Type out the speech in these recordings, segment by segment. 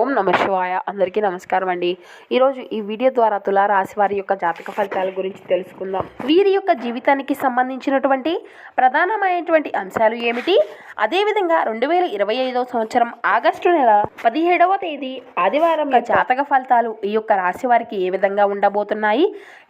ఓం నమ శివాయ. అందరికీ నమస్కారం అండి. ఈరోజు ఈ వీడియో ద్వారా తులారాశి వారి యొక్క జాతక ఫలితాల గురించి తెలుసుకుందాం. వీరి యొక్క జీవితానికి సంబంధించినటువంటి ప్రధానమైనటువంటి అంశాలు ఏమిటి? అదేవిధంగా రెండు వేల ఇరవై ఐదవ సంవత్సరం ఆగస్టు నెల పదిహేడవ తేదీ ఆదివారం జాతక ఫలితాలు ఈ యొక్క రాశి వారికి ఏ విధంగా ఉండబోతున్నాయి?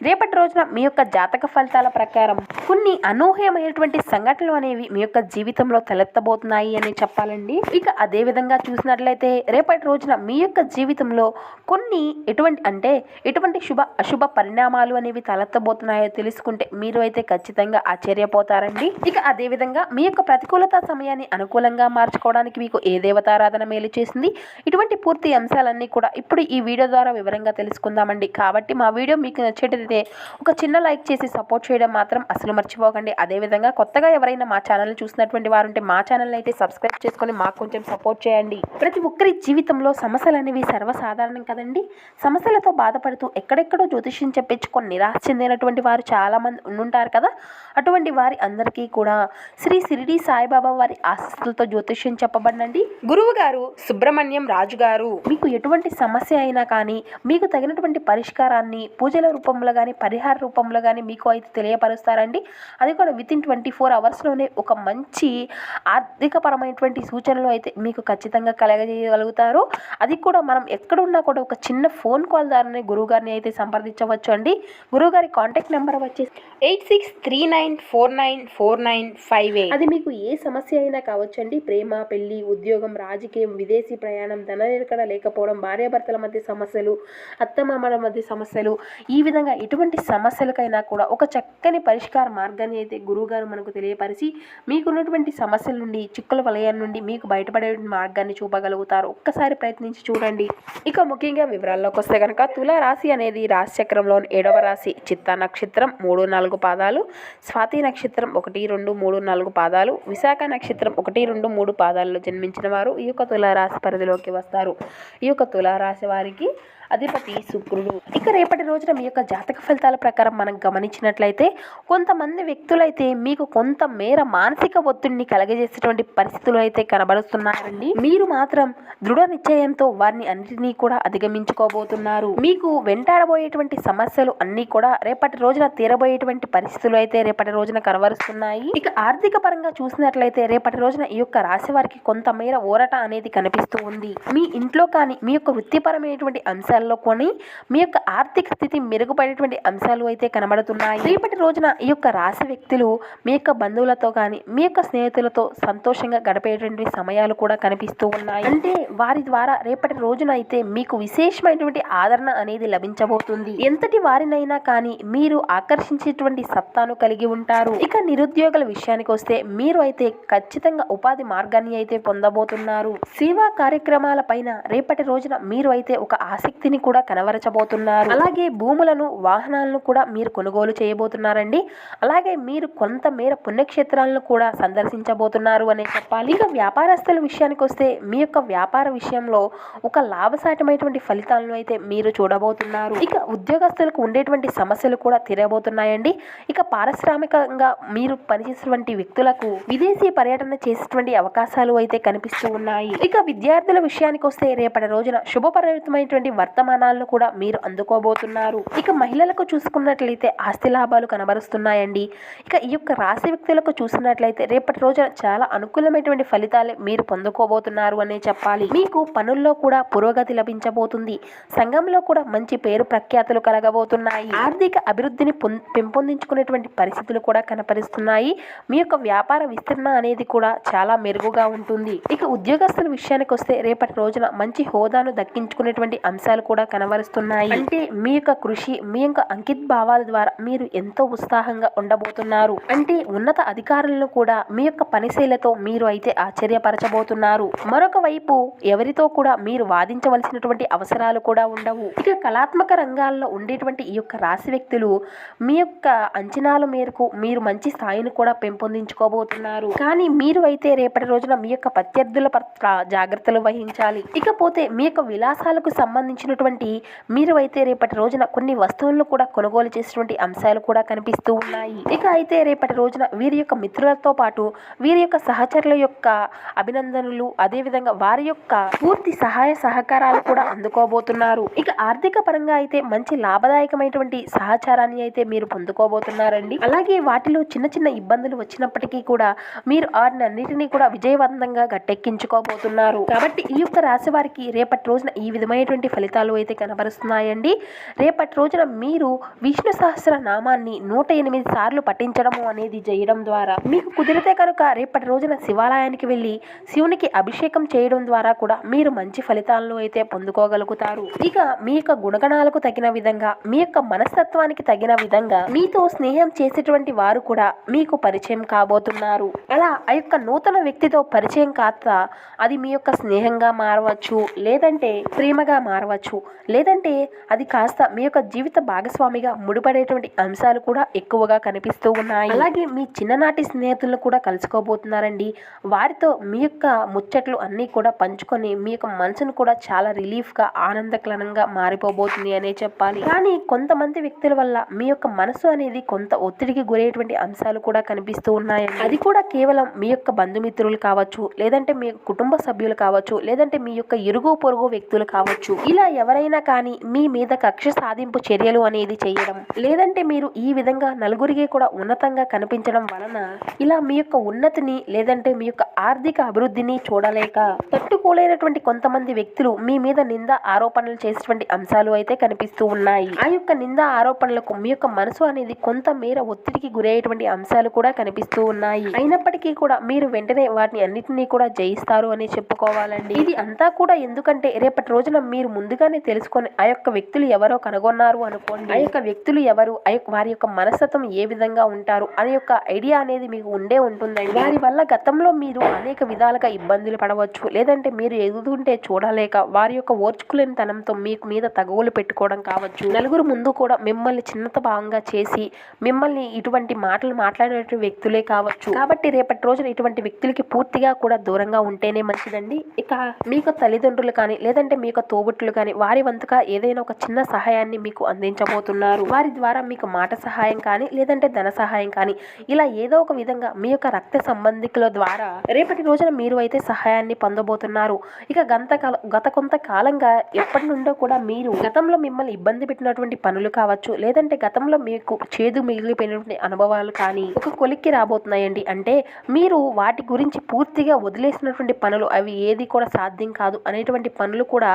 రేపటి రోజున మీ యొక్క జాతక ఫలితాల ప్రకారం కొన్ని అనూహ్యమైనటువంటి సంఘటనలు అనేవి మీ యొక్క జీవితంలో తలెత్తబోతున్నాయి అని చెప్పాలండి. ఇక అదే విధంగా చూసినట్లయితే రేపటి రోజున మీ యొక్క జీవితంలో కొన్ని ఎటువంటి అంటే ఎటువంటి శుభ అశుభ పరిణామాలు అనేవి తలెత్తబోతున్నాయో తెలుసుకుంటే మీరు అయితే ఖచ్చితంగా ఆశ్చర్యపోతారండి. ఇక అదే విధంగా మీ యొక్క ప్రతికూలత సమయాన్ని అనుకూలంగా మార్చుకోవడానికి మీకు ఏ దేవతారాధన మేలు చేసింది? ఇటువంటి పూర్తి అంశాలన్నీ కూడా ఇప్పుడు ఈ వీడియో ద్వారా వివరంగా తెలుసుకుందామండి. కాబట్టి మా వీడియో మీకు నచ్చేటైతే ఒక చిన్న లైక్ చేసి సపోర్ట్ చేయడం మాత్రం అసలు మర్చిపోకండి. అదేవిధంగా కొత్తగా ఎవరైనా మా ఛానల్ చూసినటువంటి వారు ఉంటే మా ఛానల్ అయితే సబ్స్క్రైబ్ చేసుకొని మాకు కొంచెం సపోర్ట్ చేయండి. ప్రతి ఒక్కరి జీవితంలో సమస్యలు అనేవి సర్వసాధారణం కదండి. సమస్యలతో బాధపడుతూ ఎక్కడెక్కడో జ్యోతిష్యం చెప్పించుకొని నిరాశ చెందినటువంటి వారు చాలామంది ఉండుంటారు కదా. అటువంటి వారి అందరికీ కూడా శ్రీ సిరిడి సాయిబాబా వారి ఆశస్సులతో జ్యోతిష్యం చెప్పబడినండి. గురువు గారు సుబ్రహ్మణ్యం రాజు గారు. మీకు ఎటువంటి సమస్య అయినా కానీ మీకు తగినటువంటి పరిష్కారాన్ని పూజల రూపంలో కానీ పరిహార రూపంలో కానీ మీకు అయితే తెలియపరుస్తారండి. అది కూడా విత్ ఇన్ ట్వంటీ ఫోర్ అవర్స్లోనే ఒక మంచి ఆర్థికపరమైనటువంటి సూచనలు అయితే మీకు ఖచ్చితంగా కలగజేయగలుగుతారు. అది కూడా మనం ఎక్కడున్నా కూడా ఒక చిన్న ఫోన్ కాల్ ద్వారానే గురువుగారిని అయితే సంప్రదించవచ్చు అండి. గురువుగారి కాంటాక్ట్ నెంబర్ వచ్చేసి eight six three nine four nine four nine five eight. అది మీకు ఏ సమస్య అయినా కావచ్చండి ప్రేమ పెళ్ళి ఉద్యోగం రాజకీయం విదేశీ ప్రయాణం ధన నిలకడ లేకపోవడం భార్యాభర్తల మధ్య సమస్యలు అత్తమామల మధ్య సమస్యలు ఈ విధంగా ఎటువంటి సమస్యలకైనా కూడా ఒక చక్కని పరిష్కార మార్గాన్ని అయితే గురువుగారు మనకు తెలియపరిచి మీకున్నటువంటి సమస్యల నుండి చిక్కుల వలయం నుండి మీకు బయటపడే మార్గాన్ని చూపగలుగుతారు. ఒక్కసారి ప్రయత్నం ప్రయత్నించి చూడండి. ఇక ముఖ్యంగా వివరాల్లోకి వస్తే కనుక తులారాశి అనేది రాశి చక్రంలోని ఏడవ రాశి. చిత్తా నక్షత్రం మూడు నాలుగు పాదాలు స్వాతి నక్షత్రం ఒకటి రెండు మూడు నాలుగు పాదాలు విశాఖ నక్షత్రం ఒకటి రెండు మూడు పాదాల్లో జన్మించిన వారు ఈ యొక్క తులారాశి పరిధిలోకి వస్తారు. ఈ యొక్క తుల రాశి వారికి అధిపతి శుక్రుడు. ఇక రేపటి రోజున మీ యొక్క జాతక ఫలితాల ప్రకారం మనం గమనించినట్లయితే కొంతమంది వ్యక్తులైతే మీకు కొంత మేర మానసిక ఒత్తిడిని కలగజేసేటువంటి పరిస్థితులు అయితే కనబడుతున్నారండి మీరు మాత్రం దృఢ నిశ్చయంతో వారిని అన్నిటినీ కూడా అధిగమించుకోబోతున్నారు. మీకు వెంటాడబోయేటువంటి సమస్యలు అన్నీ కూడా రేపటి రోజున తీరబోయేటువంటి పరిస్థితులు అయితే రేపటి రోజున కనబరుస్తున్నాయి. ఇక ఆర్థిక పరంగా చూసినట్లయితే రేపటి రోజున ఈ యొక్క రాశి వారికి కొంతమేర ఊరట అనేది కనిపిస్తూ ఉంది. మీ ఇంట్లో కానీ మీ యొక్క వృత్తిపరమైనటువంటి అంశాల్లో కొని మీ యొక్క ఆర్థిక స్థితి మెరుగుపడేటువంటి అంశాలు అయితే కనబడుతున్నాయి. రేపటి రోజున ఈ యొక్క రాశి వ్యక్తులు మీ యొక్క బంధువులతో కానీ మీ యొక్క స్నేహితులతో సంతోషంగా గడిపేటువంటి సమయాలు కూడా కనిపిస్తూ ఉన్నాయి. అంటే వారి ద్వారా రేపటి రోజున అయితే మీకు విశేషమైనటువంటి ఆదరణ అనేది లభించబోతుంది. ఎంతటి వారినైనా కానీ మీరు ఆకర్షించేటువంటి సత్తాను కలిగి ఉంటారు. ఇక నిరుద్యోగుల విషయానికి వస్తే మీరు అయితే ఖచ్చితంగా ఉపాధి మార్గాన్ని అయితే పొందబోతున్నారు. సేవా కార్యక్రమాల పైన రేపటి రోజున మీరు అయితే ఒక ఆసక్తి ఆసక్తిని కూడా కనవరచబోతున్నారు. అలాగే భూములను వాహనాలను కూడా మీరు కొనుగోలు చేయబోతున్నారండి. అలాగే మీరు కొంతమేర పుణ్యక్షేత్రాలను కూడా సందర్శించబోతున్నారు అనే చెప్పాలి. ఇక వ్యాపారస్తుల విషయానికి వస్తే మీ యొక్క వ్యాపార విషయంలో ఒక లాభసాటమైనటువంటి ఫలితాలను అయితే మీరు చూడబోతున్నారు. ఇక ఉద్యోగస్తులకు ఉండేటువంటి సమస్యలు కూడా తీరబోతున్నాయండి. ఇక పారిశ్రామికంగా మీరు పనిచేసినటువంటి వ్యక్తులకు విదేశీ పర్యటన చేసేటువంటి అవకాశాలు అయితే కనిపిస్తూ ఉన్నాయి. ఇక విద్యార్థుల విషయానికి వస్తే రేపటి రోజున శుభపరితమైనటువంటి వర్తమానాలను కూడా మీరు అందుకోబోతున్నారు. ఇక మహిళలకు చూసుకున్నట్లయితే ఆస్తి లాభాలు కనబరుస్తున్నాయండి. ఇక ఈ యొక్క రాశి వ్యక్తులకు చూసినట్లయితే రేపటి రోజున చాలా అనుకూలమైనటువంటి ఫలితాలే మీరు పొందుకోబోతున్నారు అనే చెప్పాలి. మీకు పనుల్లో కూడా పురోగతి లభించబోతుంది. సంఘంలో కూడా మంచి పేరు ప్రఖ్యాతులు కలగబోతున్నాయి. ఆర్థిక అభివృద్ధిని పొం- పెంపొందించుకునేటువంటి పరిస్థితులు కూడా కనపరుస్తున్నాయి. మీ యొక్క వ్యాపార విస్తరణ అనేది కూడా చాలా మెరుగుగా ఉంటుంది. ఇక ఉద్యోగస్తుల విషయానికి వస్తే రేపటి రోజున మంచి హోదాను దక్కించుకునేటువంటి అంశాలు కూడా కనబరుస్తున్నాయి. అంటే మీ యొక్క కృషి మీ యొక్క అంకిత్ భావాల ద్వారా మీరు ఎంతో ఉత్సాహంగా ఉండబోతున్నారు. అంటే ఉన్నత అధికారులను కూడా మీ యొక్క పనిశైలతో మీరు అయితే ఆశ్చర్యపరచబోతున్నారు. మరొక వైపు ఎవరితో కూడా మీరు వాదించవలసినటువంటి అవసరాలు కూడా ఉండవు. ఇక కళాత్మక రంగాల్లో ఉండేటువంటి ఈ యొక్క రాశి వ్యక్తులు మీ యొక్క అంచనాల మేరకు మీరు మంచి స్థాయిని కూడా పెంపొందించుకోబోతున్నారు. కానీ మీరు అయితే రేపటి రోజున మీ యొక్క ప్రత్యర్థుల పట్ల జాగ్రత్తలు వహించాలి. ఇకపోతే మీ యొక్క విలాసాలకు సంబంధించిన చేసినటువంటి మీరు అయితే రేపటి రోజున కొన్ని వస్తువులను కూడా కొనుగోలు చేసినటువంటి అంశాలు కూడా కనిపిస్తూ ఉన్నాయి. ఇక అయితే రేపటి రోజున వీరి యొక్క మిత్రులతో పాటు వీరి యొక్క సహచరుల యొక్క అభినందనలు అదేవిధంగా వారి యొక్క పూర్తి సహాయ సహకారాలు కూడా అందుకోబోతున్నారు. ఇక ఆర్థిక పరంగా అయితే మంచి లాభదాయకమైనటువంటి సహచారాన్ని అయితే మీరు పొందుకోబోతున్నారండి. అలాగే వాటిలో చిన్న చిన్న ఇబ్బందులు వచ్చినప్పటికీ కూడా మీరు వాటినన్నిటినీ కూడా విజయవంతంగా గట్టెక్కించుకోబోతున్నారు. కాబట్టి ఈ యొక్క రాశి వారికి రేపటి రోజున ఈ విధమైనటువంటి ఫలితాలు అయితే కనబరుస్తున్నాయండి. రేపటి రోజున మీరు విష్ణు సహస్ర నామాన్ని నూట ఎనిమిది సార్లు పఠించడము అనేది చేయడం ద్వారా మీకు కుదిరితే కనుక రేపటి రోజున శివాలయానికి వెళ్ళి శివునికి అభిషేకం చేయడం ద్వారా కూడా మీరు మంచి ఫలితాలను అయితే పొందుకోగలుగుతారు. ఇక మీ యొక్క గుణగణాలకు తగిన విధంగా మీ యొక్క మనస్తత్వానికి తగిన విధంగా మీతో స్నేహం చేసేటువంటి వారు కూడా మీకు పరిచయం కాబోతున్నారు. అలా ఆ యొక్క నూతన వ్యక్తితో పరిచయం కాస్త అది మీ యొక్క స్నేహంగా మారవచ్చు లేదంటే ప్రేమగా మారవచ్చు. లేదంటే అది కాస్త మీ యొక్క జీవిత భాగస్వామిగా ముడిపడేటువంటి అంశాలు కూడా ఎక్కువగా కనిపిస్తూ ఉన్నాయి. అలాగే మీ చిన్ననాటి స్నేహితులను కూడా కలుసుకోబోతున్నారండి. వారితో మీ యొక్క ముచ్చట్లు అన్నీ కూడా పంచుకొని మీ యొక్క మనసును కూడా చాలా రిలీఫ్గా ఆనందకరంగా మారిపోబోతుంది అనే చెప్పాలి. కానీ కొంతమంది వ్యక్తుల వల్ల మీ యొక్క మనసు అనేది కొంత ఒత్తిడికి గురయ్యేటువంటి అంశాలు కూడా కనిపిస్తూ ఉన్నాయి అది కూడా కేవలం మీ యొక్క బంధుమిత్రులు కావచ్చు లేదంటే మీ కుటుంబ సభ్యులు కావచ్చు లేదంటే మీ యొక్క ఇరుగు పొరుగు వ్యక్తులు కావచ్చు. ఇలా ఎవరైనా కానీ మీ మీద కక్ష సాధింపు చర్యలు అనేది చేయడం లేదంటే మీరు ఈ విధంగా నలుగురికి కూడా ఉన్నతంగా కనిపించడం వలన ఇలా మీ యొక్క ఉన్నతిని లేదంటే మీ యొక్క ఆర్థిక అభివృద్ధిని చూడలేక తట్టుకోలేనటువంటి కొంతమంది వ్యక్తులు మీ మీద నింద ఆరోపణలు చేసేటువంటి అంశాలు అయితే కనిపిస్తూ ఉన్నాయి. ఆ యొక్క నింద ఆరోపణలకు మీ యొక్క మనసు అనేది కొంత మేర ఒత్తిడికి గురయ్యేటువంటి అంశాలు కూడా కనిపిస్తూ ఉన్నాయి. అయినప్పటికీ కూడా మీరు వెంటనే వాటిని అన్నిటినీ కూడా జయిస్తారు అని చెప్పుకోవాలండి. ఇది అంతా కూడా ఎందుకంటే రేపటి రోజున మీరు ముందుగానే తెలుసుకొని ఆ యొక్క వ్యక్తులు ఎవరో కనుగొన్నారు అనుకోండి. ఆ యొక్క వ్యక్తులు ఎవరు? ఆ యొక్క వారి యొక్క మనస్తత్వం ఏ విధంగా ఉంటారు? అనే యొక్క ఐడియా అనేది మీకు ఉండే ఉంటుందండి. వారి వల్ల గతంలో మీరు అనేక విధాలుగా ఇబ్బందులు పడవచ్చు. లేదంటే మీరు ఎదుగుతుంటే చూడలేక వారి యొక్క ఓర్చుకులేని తనంతో మీకు మీద తగువులు పెట్టుకోవడం కావచ్చు. నలుగురు ముందు కూడా మిమ్మల్ని చిన్నత భాగంగా చేసి మిమ్మల్ని ఇటువంటి మాటలు మాట్లాడే వ్యక్తులే కావచ్చు. కాబట్టి రేపటి రోజున ఇటువంటి వ్యక్తులకి పూర్తిగా కూడా దూరంగా ఉంటేనే మంచిదండి. ఇక మీకు తల్లిదండ్రులు కానీ లేదంటే మీ యొక్క తోబుట్టులు కానీ వారి వంతుగా ఏదైనా ఒక చిన్న సహాయాన్ని మీకు అందించబోతున్నారు. వారి ద్వారా మీకు మాట సహాయం కానీ లేదంటే ధన సహాయం కానీ ఇలా ఏదో ఒక విధంగా మీ యొక్క రక్త సంబంధికుల ద్వారా రేపటి రోజున మీరు అయితే సహాయాన్ని పొందబోతున్నారు. ఇక గంత గత కొంత కాలంగా ఎప్పటి నుండో కూడా మీరు గతంలో మిమ్మల్ని ఇబ్బంది పెట్టినటువంటి పనులు కావచ్చు లేదంటే గతంలో మీకు చేదు మిగిలిపోయినటువంటి అనుభవాలు కానీ ఒక కొలిక్కి రాబోతున్నాయండి. అంటే మీరు వాటి గురించి పూర్తిగా వదిలేసినటువంటి పనులు అవి ఏది కూడా సాధ్యం కాదు అనేటువంటి పనులు కూడా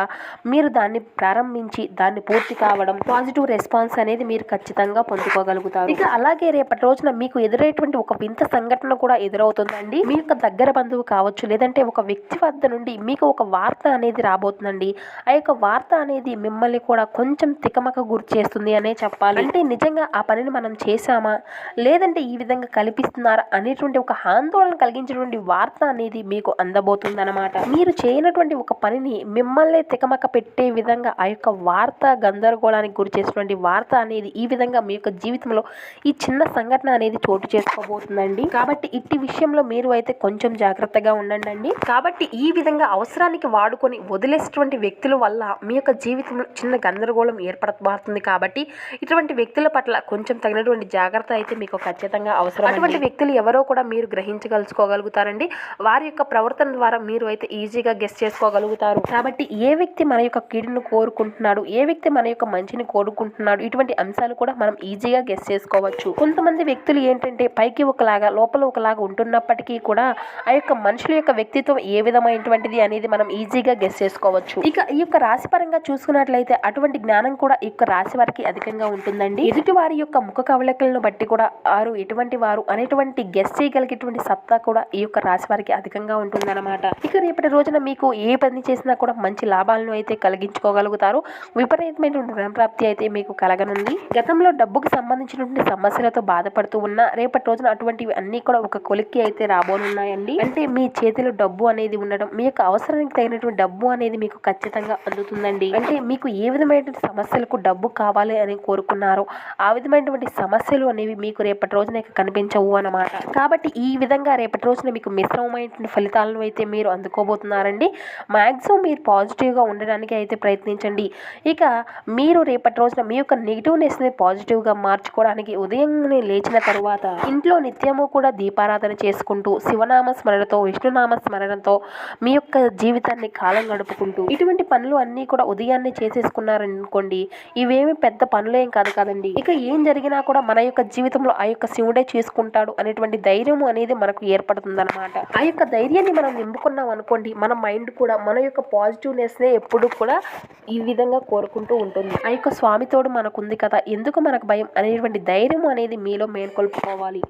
మీరు దాని దాన్ని ప్రారంభించి దాన్ని పూర్తి కావడం పాజిటివ్ రెస్పాన్స్ అనేది మీరు ఖచ్చితంగా పొందుకోగలుగుతారు. ఇక అలాగే రేపటి రోజున మీకు ఎదురయ్యేటువంటి ఒక వింత సంఘటన కూడా ఎదురవుతుందండి. మీ యొక్క దగ్గర బంధువు కావచ్చు లేదంటే ఒక వ్యక్తి వద్ద నుండి మీకు ఒక వార్త అనేది రాబోతుందండి. ఆ యొక్క వార్త అనేది మిమ్మల్ని కూడా కొంచెం తికమక గురి చేస్తుంది అనే చెప్పాలి. అంటే నిజంగా ఆ పనిని మనం చేశామా? లేదంటే ఈ విధంగా కల్పిస్తున్నారా? అనేటువంటి ఒక ఆందోళన కలిగించేటువంటి వార్త అనేది మీకు అందబోతుంది అనమాట మీరు చేయనటువంటి ఒక పనిని మిమ్మల్ని తికమక పెట్టే విధంగా ఆ యొక్క వార్త గందరగోళానికి గురి చేసినటువంటి వార్త అనేది ఈ విధంగా మీ యొక్క జీవితంలో ఈ చిన్న సంఘటన అనేది చోటు చేసుకోబోతుందండి. కాబట్టి ఇట్టి విషయంలో మీరు అయితే కొంచెం జాగ్రత్తగా ఉండండి కాబట్టి ఈ విధంగా అవసరానికి వాడుకొని వదిలేసినటువంటి వ్యక్తుల వల్ల మీ యొక్క జీవితంలో చిన్న గందరగోళం ఏర్పడబోతుంది కాబట్టి ఇటువంటి వ్యక్తుల పట్ల కొంచెం తగినటువంటి జాగ్రత్త అయితే మీకు ఖచ్చితంగా అవసరం అటువంటి వ్యక్తులు ఎవరో కూడా మీరు గ్రహించగలుచుకోగలుగుతారండి వారి యొక్క ప్రవర్తన ద్వారా మీరు అయితే ఈజీగా గెస్ట్ చేసుకోగలుగుతారు. కాబట్టి ఏ వ్యక్తి మన యొక్క మేలును కోరుకుంటున్నాడు. ఏ వ్యక్తి మన యొక్క మంచిని కోరుకుంటున్నాడు? ఇటువంటి అంశాలు కూడా మనం ఈజీగా గెస్ చేసుకోవచ్చు. కొంతమంది వ్యక్తులు ఏంటంటే పైకి ఒకలాగా లోపల ఒకలాగా ఉంటున్నప్పటికీ కూడా ఆ యొక్క మనుషుల యొక్క వ్యక్తిత్వం ఏ విధమైనటువంటిది అనేది మనం ఈజీగా గెస్ చేసుకోవచ్చు. ఇక ఈ యొక్క రాశి పరంగా చూసుకున్నట్లయితే అటువంటి జ్ఞానం కూడా ఈ యొక్క రాశి వారికి అధికంగా ఉంటుందండి. ఎదుటి వారి యొక్క ముఖ కవళికలను బట్టి కూడా వారు ఎటువంటి వారు అనేటువంటి గెస్ చేయగలిగేటువంటి సత్తా కూడా ఈ యొక్క రాశి వారికి అధికంగా ఉంటుందన్నమాట. ఇక రేపటి రోజున మీకు ఏ పని చేసినా కూడా మంచి లాభాలను అయితే కలిగించుకోగలుగుతారు విపరీతమైనటువంటి రుణప్రాప్తి అయితే మీకు కలగనుంది. గతంలో డబ్బుకు సంబంధించినటువంటి సమస్యలతో బాధపడుతూ ఉన్న రేపటి రోజున అటువంటివి అన్ని కూడా ఒక కొలిక్కి అయితే రాబోనున్నాయండి. అంటే మీ చేతిలో డబ్బు అనేది ఉండడం మీ యొక్క అవసరానికి తగినటువంటి డబ్బు అనేది మీకు ఖచ్చితంగా అందుతుందండి. అంటే మీకు ఏ విధమైనటువంటి సమస్యలకు డబ్బు కావాలి అని కోరుకున్నారో ఆ విధమైనటువంటి సమస్యలు అనేవి మీకు రేపటి రోజున కనిపించవు అన్నమాట. కాబట్టి ఈ విధంగా రేపటి రోజున మీకు మిశ్రమమైనటువంటి ఫలితాలను అయితే మీరు అందుకోబోతున్నారండి. మాక్సిమం మీరు పాజిటివ్గా ఉండడానికి అయితే ప్రయత్నించండి. ఇక మీరు రేపటి రోజున మీ యొక్క నెగిటివ్నెస్ని పాజిటివ్గా మార్చుకోవడానికి ఉదయం లేచిన తరువాత ఇంట్లో నిత్యము కూడా దీపారాధన చేసుకుంటూ శివనామ స్మరణతో విష్ణునామ స్మరణతో మీ యొక్క జీవితాన్ని కాలం గడుపుకుంటూ ఇటువంటి పనులు అన్నీ కూడా ఉదయాన్నే చేసేసుకున్నారనుకోండి ఇవేమి పెద్ద పనులేం కాదు కదండి. ఇక ఏం జరిగినా కూడా మన యొక్క జీవితంలో ఆ యొక్క శివుడే చేసుకుంటాడు అనేటువంటి ధైర్యం అనేది మనకు ఏర్పడుతుంది అనమాట ఆ యొక్క ధైర్యాన్ని మనం నింపుకున్నాం అనుకోండి మన మైండ్ కూడా మన యొక్క పాజిటివ్నెస్నే ఎప్పుడు కూడా ఈ విధంగా కోరుకుంటూ ఉంటుంది. ఆ యొక్క స్వామి తోడు కదా ఎందుకు మనకు భయం అనేటువంటి ధైర్యం అనేది మీలో మేల్కొల్పుకోవాలి.